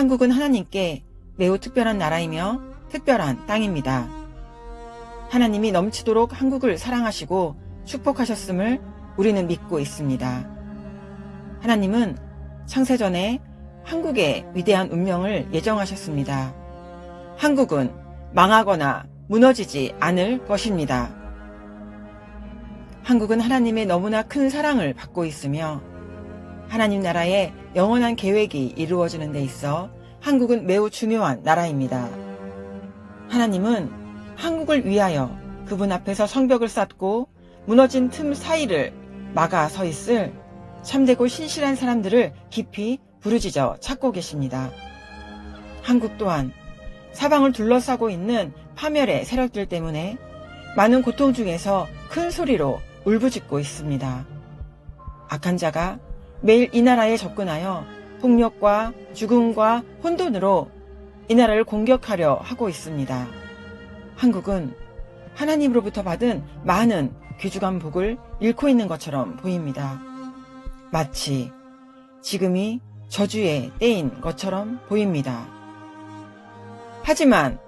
한국은 하나님께 매우 특별한 나라이며 특별한 땅입니다. 하나님이 넘치도록 한국을 사랑하시고 축복하셨음을 우리는 믿고 있습니다. 하나님은 창세전에 한국의 위대한 운명을 예정하셨습니다. 한국은 망하거나 무너지지 않을 것입니다. 한국은 하나님의 너무나 큰 사랑을 받고 있으며 하나님 나라의 영원한 계획이 이루어지는 데 있어 한국은 매우 중요한 나라입니다. 하나님은 한국을 위하여 그분 앞에서 성벽을 쌓고 무너진 틈 사이를 막아 서 있을 참되고 신실한 사람들을 깊이 부르짖어 찾고 계십니다. 한국 또한 사방을 둘러싸고 있는 파멸의 세력들 때문에 많은 고통 중에서 큰 소리로 울부짖고 있습니다. 악한 자가 매일 이 나라에 접근하여 폭력과 죽음과 혼돈으로 이 나라를 공격하려 하고 있습니다. 한국은 하나님으로부터 받은 많은 귀중한 복을 잃고 있는 것처럼 보입니다. 마치 지금이 저주의 때인 것처럼 보입니다. 하지만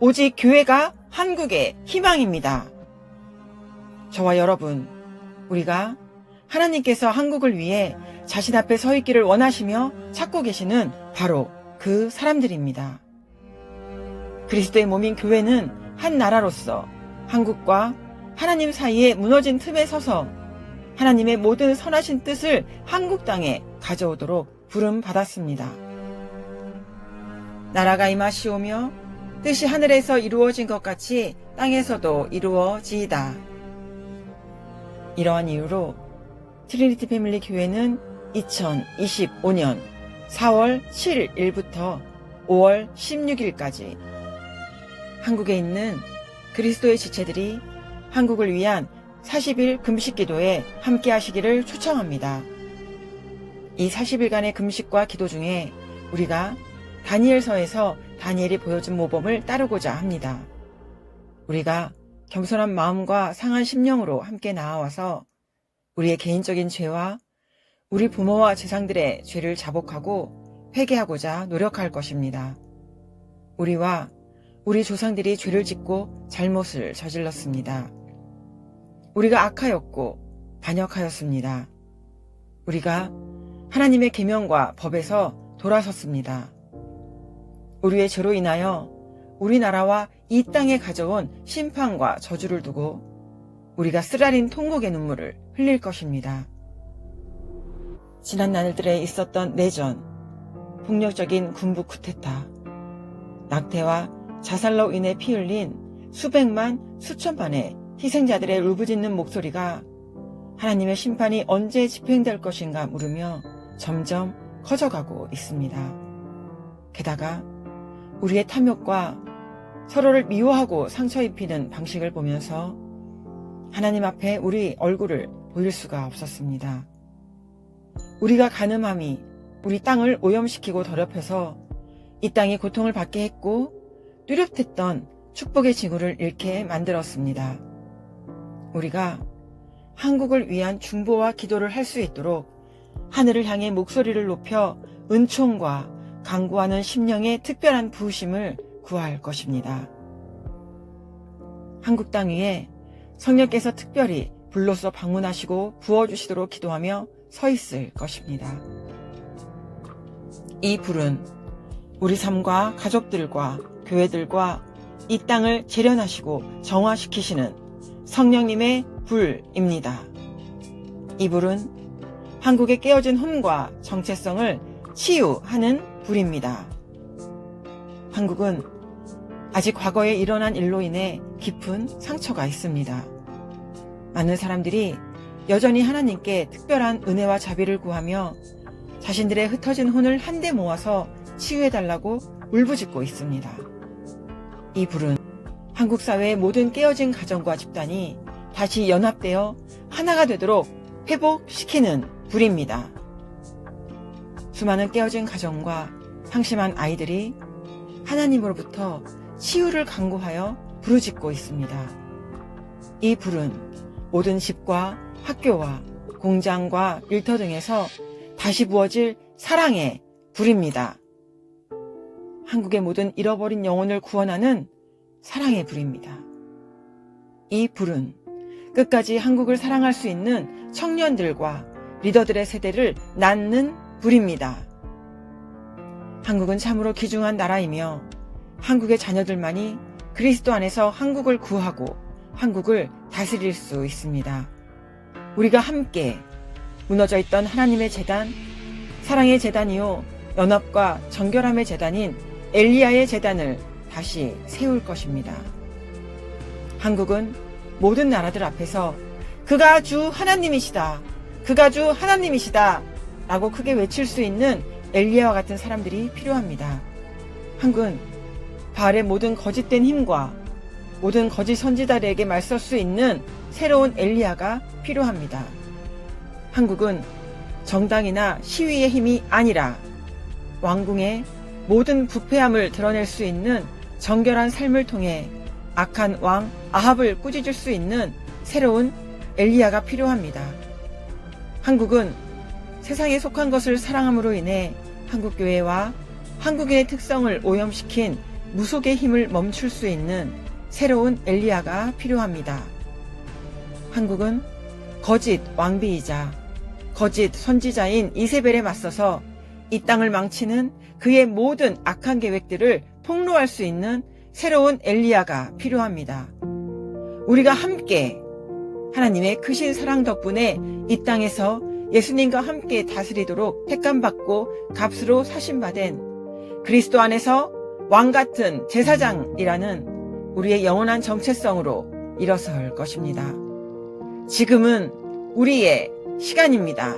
오직 교회가 한국의 희망입니다. 저와 여러분, 우리가 하나님께서 한국을 위해 자신 앞에 서 있기를 원하시며 찾고 계시는 바로 그 사람들입니다. 그리스도의 몸인 교회는 한 나라로서 한국과 하나님 사이에 무너진 틈에 서서 하나님의 모든 선하신 뜻을 한국 땅에 가져오도록 부름 받았습니다. 나라가 임하시오며 뜻이 하늘에서 이루어진 것 같이 땅에서도 이루어지이다. 이러한 이유로 트리니티 패밀리 교회는 2025년 4월 7일부터 5월 16일까지 한국에 있는 그리스도의 지체들이 한국을 위한 40일 금식 기도에 함께 하시기를 초청합니다. 이 40일간의 금식과 기도 중에 우리가 다니엘서에서 다니엘이 보여준 모범을 따르고자 합니다. 우리가 겸손한 마음과 상한 심령으로 함께 나아와서 우리의 개인적인 죄와 우리 부모와 재상들의 죄를 자복하고 회개하고자 노력할 것입니다. 우리와 우리 조상들이 죄를 짓고 잘못을 저질렀습니다. 우리가 악하였고 반역하였습니다. 우리가 하나님의 계명과 법에서 돌아섰습니다. 우리의 죄로 인하여 우리나라와 이 땅에 가져온 심판과 저주를 두고 우리가 쓰라린 통곡의 눈물을 흘릴 것입니다. 지난 날들에 있었던 내전, 폭력적인 군부 쿠데타, 낙태와 자살로 인해 피 흘린 수백만, 수천만의 희생자들의 울부짖는 목소리가 하나님의 심판이 언제 집행될 것인가 물으며 점점 커져가고 있습니다. 게다가 우리의 탐욕과 서로를 미워하고 상처 입히는 방식을 보면서 하나님 앞에 우리 얼굴을 보일 수가 없었습니다. 우리가 가늠함이 우리 땅을 오염시키고 더럽혀서 이 땅이 고통을 받게 했고 뚜렷했던 축복의 징후를 잃게 만들었습니다. 우리가 한국을 위한 중보와 기도를 할 수 있도록 하늘을 향해 목소리를 높여 은총과 강구하는 심령의 특별한 부으심을 구할 것입니다. 한국 땅 위에 성령께서 특별히 불로서 방문하시고 부어주시도록 기도하며 서 있을 것입니다. 이 불은 우리 삶과 가족들과 교회들과 이 땅을 재련하시고 정화시키시는 성령님의 불입니다. 이 불은 한국의 깨어진 혼과 정체성을 치유하는 불입니다. 한국은 아직 과거에 일어난 일로 인해 깊은 상처가 있습니다. 많은 사람들이 여전히 하나님께 특별한 은혜와 자비를 구하며 자신들의 흩어진 혼을 한데 모아서 치유해달라고 울부짖고 있습니다. 이 불은 한국 사회의 모든 깨어진 가정과 집단이 다시 연합되어 하나가 되도록 회복시키는 불입니다. 수많은 깨어진 가정과 상심한 아이들이 하나님으로부터 치유를 강구하여 부르짖고 있습니다. 이 불은 모든 집과 학교와 공장과 일터 등에서 다시 부어질 사랑의 불입니다. 한국의 모든 잃어버린 영혼을 구원하는 사랑의 불입니다. 이 불은 끝까지 한국을 사랑할 수 있는 청년들과 리더들의 세대를 낳는 불입니다. 한국은 참으로 귀중한 나라이며 한국의 자녀들만이 그리스도 안에서 한국을 구하고 한국을 다스릴 수 있습니다. 우리가 함께 무너져 있던 하나님의 재단, 사랑의 재단이요, 연합과 정결함의 재단인 엘리야의 재단을 다시 세울 것입니다. 한국은 모든 나라들 앞에서 그가 주 하나님이시다. 그가 주 하나님이시다. 라고 크게 외칠 수 있는 엘리야와 같은 사람들이 필요합니다. 한국은 바알의 모든 거짓된 힘과 모든 거짓 선지자들에게 맞설 수 있는 새로운 엘리야가 필요합니다. 한국은 정당이나 시위의 힘이 아니라 왕궁의 모든 부패함을 드러낼 수 있는 정결한 삶을 통해 악한 왕 아합을 꾸짖을 수 있는 새로운 엘리야가 필요합니다. 한국은 세상에 속한 것을 사랑함으로 인해 한국교회와 한국인의 특성을 오염시킨 무속의 힘을 멈출 수 있는 새로운 엘리야가 필요합니다. 한국은 거짓 왕비이자 거짓 선지자인 이세벨에 맞서서 이 땅을 망치는 그의 모든 악한 계획들을 폭로할 수 있는 새로운 엘리야가 필요합니다. 우리가 함께 하나님의 크신 사랑 덕분에 이 땅에서 예수님과 함께 다스리도록 택감받고 값으로 사신받은 그리스도 안에서 왕 같은 제사장이라는 우리의 영원한 정체성으로 일어설 것입니다. 지금은 우리의 시간입니다.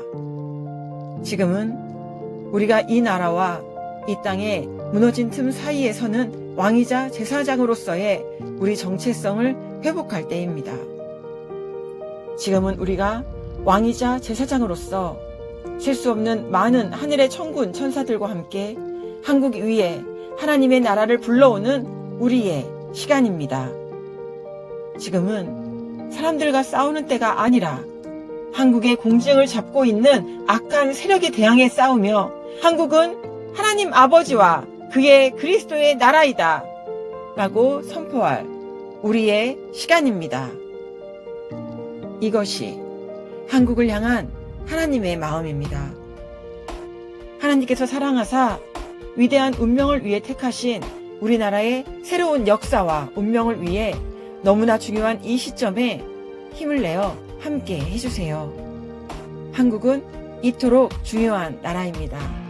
지금은 우리가 이 나라와 이 땅의 무너진 틈 사이에서는 왕이자 제사장으로서의 우리 정체성을 회복할 때입니다. 지금은 우리가 왕이자 제사장으로서 셀수 없는 많은 하늘의 천군 천사들과 함께 한국 위에 하나님의 나라를 불러오는 우리의 시간입니다. 지금은 사람들과 싸우는 때가 아니라 한국의 공증을 잡고 있는 악한 세력에 대항해 싸우며 한국은 하나님 아버지와 그의 그리스도의 나라이다. 라고 선포할 우리의 시간입니다. 이것이 한국을 향한 하나님의 마음입니다. 하나님께서 사랑하사 위대한 운명을 위해 택하신 우리나라의 새로운 역사와 운명을 위해 너무나 중요한 이 시점에 힘을 내어 함께 해주세요. 한국은 이토록 중요한 나라입니다.